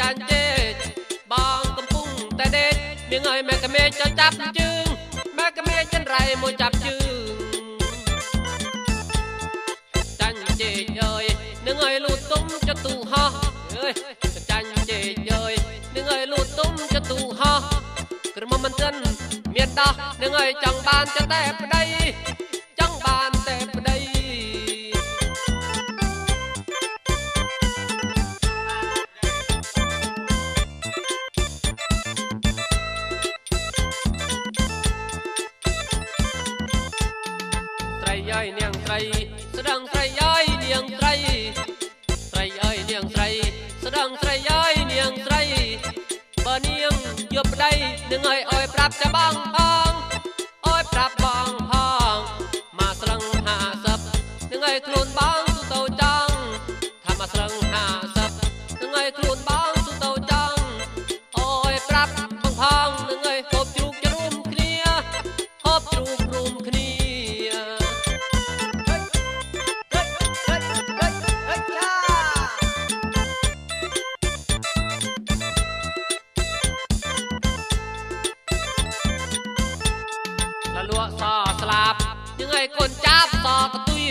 ចាញ់ជេកបងកំពុងតែដេកនឹងឲ្យម៉ែក្មេកចុចចាប់ជើងម៉ែក្មេកចិនរៃមួយចាប់ជើងចាញ់ជេកយើយនឹងឲ្យលូតទុំចទូហោះអើយកញ្ចាញ់ជេកយើយនឹងឲ្យលូតទុំចទូហោះក្រមុំមិនទាន់មានដោះនឹងឲ្យចង់បានចតែប្តី យនាងស្រី ស្ដឹងស្រីអើយនាងស្រីស្រីអើយនាងស្រី ស្ដឹងស្រីអើយនាងស្រី បើនាងយកប្តីនឹងឲ្យអោយប្រាប់តែបងផង ลัวซอสลับยังไงคนจับซอกระตุย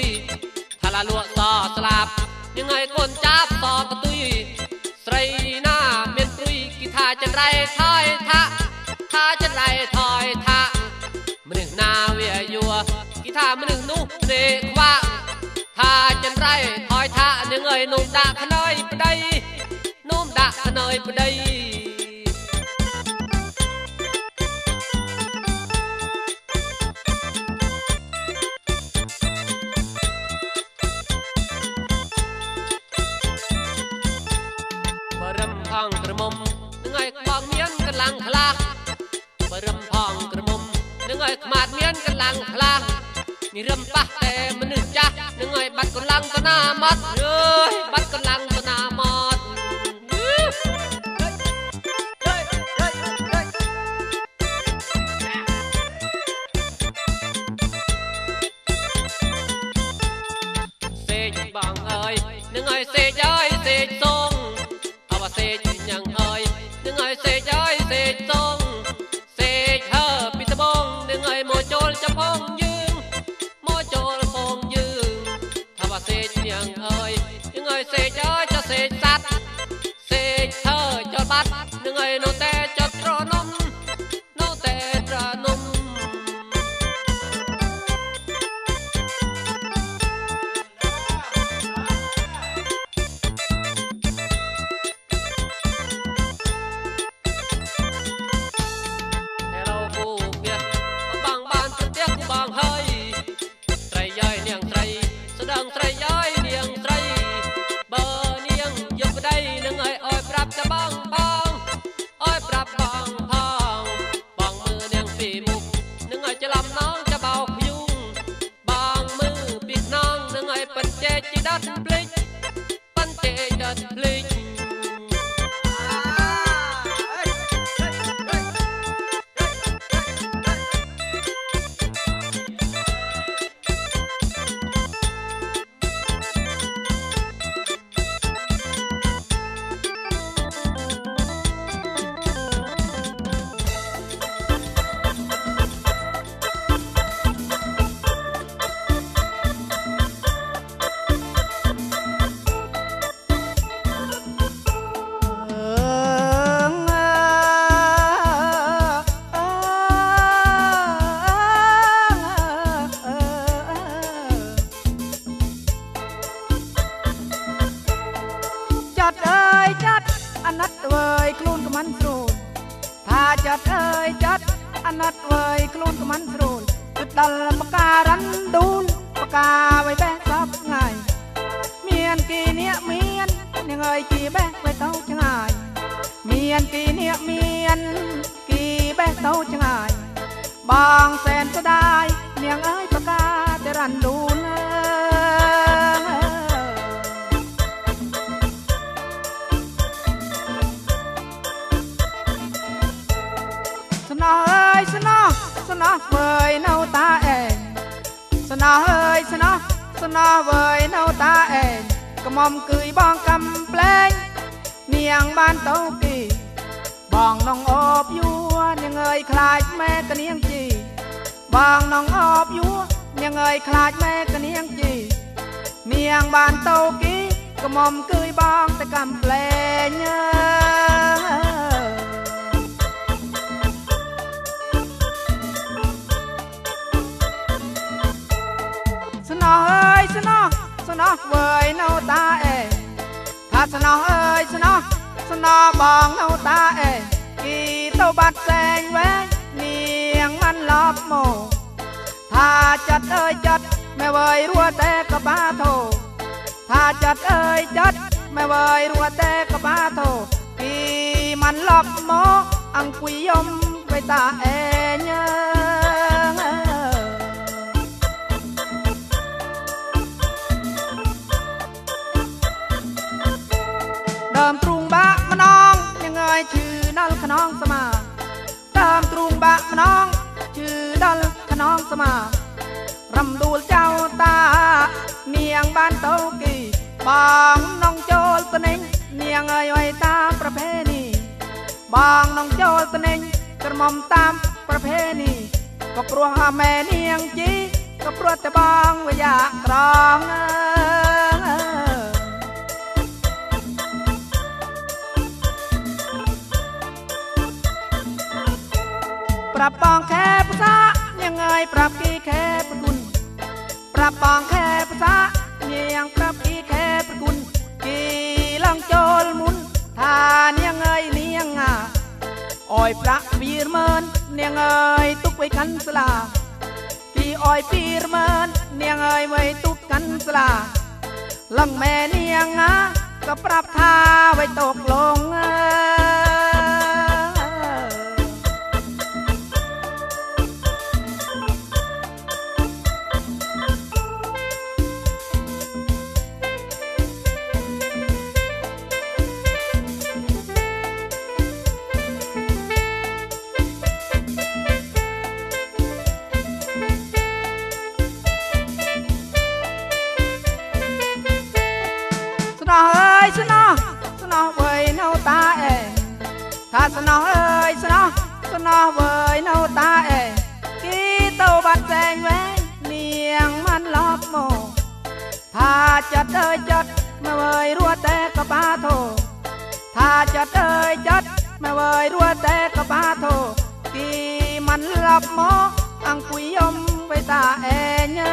ทาละลัวซอสลับยังไงคนจับซอกระตุยใส่หน้าเมียนปุยกีทาจันไรถอยทะทาจันไรถอยทะมันหนึ่งนาเวียยัวกีทามือหนุ่งเรกว่าทาจันไรถอยทะยังไงนุ่มดะขน้อยปะไยนุ่มดะขน้อยปะไย មាតមានកលាំងខ្លះនេះរំប៉ះតែមនុស្សចាស់នឹងឲ្យបាត់កលាំងតណាមាត់អើយបាត់កលាំងតណាមាត់សេកបងអើយនឹងឲ្យសេកអើយ អាណិតវើយខ្លួនក្មិនស្រួលគឺដល់បការ៉ាន់ដួលបកាໄວបេះសពថ្ងៃមានគីនេះមាននាងអើយគីបេះໄວទៅឆ្ងាយមានគីនេះមានគីបេះទៅឆ្ងាយបងសែនស្ដាយនាងអើយបកាតែរ៉ាន់ដួលស្ ស្នោវើយនៅតាអេកំមុំគឿយបងកំប្លែងនាងបានទៅគីបងនងអបយួរនាងអើយខ្លាចម៉ែកនាងជីបងនងអបយួរនាងអើយខ្លាចម៉ែកនាងជីនាងបានទៅគីកំមុំគឿយបងទៅកំប្លែងអើស្สนอเวยเนาตาเอถ้าสนอเอ้ยสนอสนอบองเนาตาเอกี่เต้าบัดแสงแวงเนียงมันลอบโมถ้าจัดเอ้ยจัดแม่เวยรัวแต่กะบ้าโทถ้าจัดเอ้ยจัดแม่เวยรัวแต่กะบ้าโทกีมันลอบโมอังกุยยมไปตาเอญย ស្មារំដួលចៅតា នាងបានទៅគីបងនងចូលត្នេញនាងអើយអើយតាមប្រភេទនេះបងនងចូលត្នេញក្រមុំតាមប្រភេទនេះក៏ព្រោះអាម៉ែនាងជីក៏ព្រោះតែបងវិយាក្រងអើប្រាប់បងខែភាសា ยังเอ่ปรับกี่แค่ประกุลปรับปองแค่ภาษาเนียงปรับกี่แค่ประกุลกี่ลังโจลมุนทานยังไงเนียงอะอ่อยพระวีรเมินเนียงเอ่ยตุกไว้กันสลากี่อ่อยปีรเมินเนียงเอ่ยไว้ตุกกันสลาลังแม่เนียงอะก็ปรับท่าไว้ตกลงเอ่ย ថាស្នោអើយស្នោស្នោវើយនៅតាអេគីទៅបាត់សែងវែងនាងមិនលប់មកថាចិត្តអើយចិត្តមកវើយរួតែកបាធោថាចិត្តអើយចិត្តមកវើយរួតែកបាធោគីមិនលប់មកអង្គុយយំបេតាអេញើ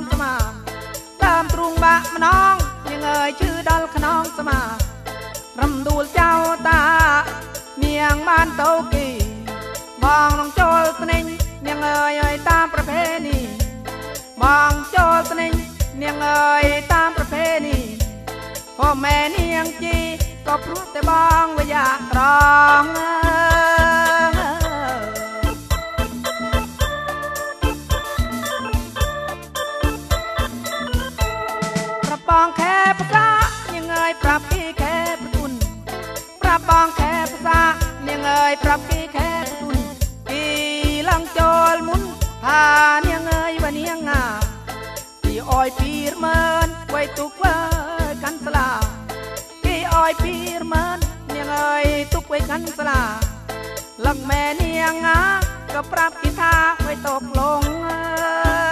ងស្មាដើមទ្រូងបាក់ម្ដងនាងអើយឈឺដល់ខ្នងស្មារំដួលចៅតានាងបានតោគីបងនឹងចូលស្នេញនាងអើយអើយតាមប្រភេនីបងចូលស្នេញនាងអើយតាមប្រភេនីអូមែនាងជីក៏ព្រោះតែបងវាយ៉ាត្រង់ណា នាងអើយវនាងណាពីអោយពីរមើនវៃទុកវើកាន់ស្លាពីអោយពីរមើននាងអើយទុកវៃកាន់ស្លាលឹកម៉ែនាងណាក៏ប្រាប់ពីថាវៃតកលងអើយ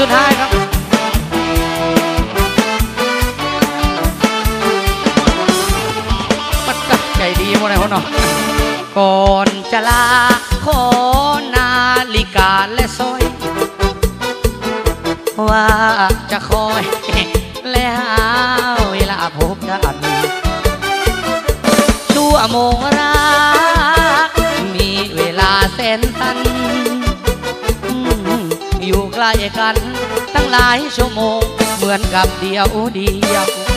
สุดท้ายครับมันก็ใจดีหมดเลยพ่อเนาะก่อนจะลาขอนาฬิกาและสร้อยว่า ใกล้กัน ตั้งหลายชั่วโมง เหมือนกับเดียวเดียว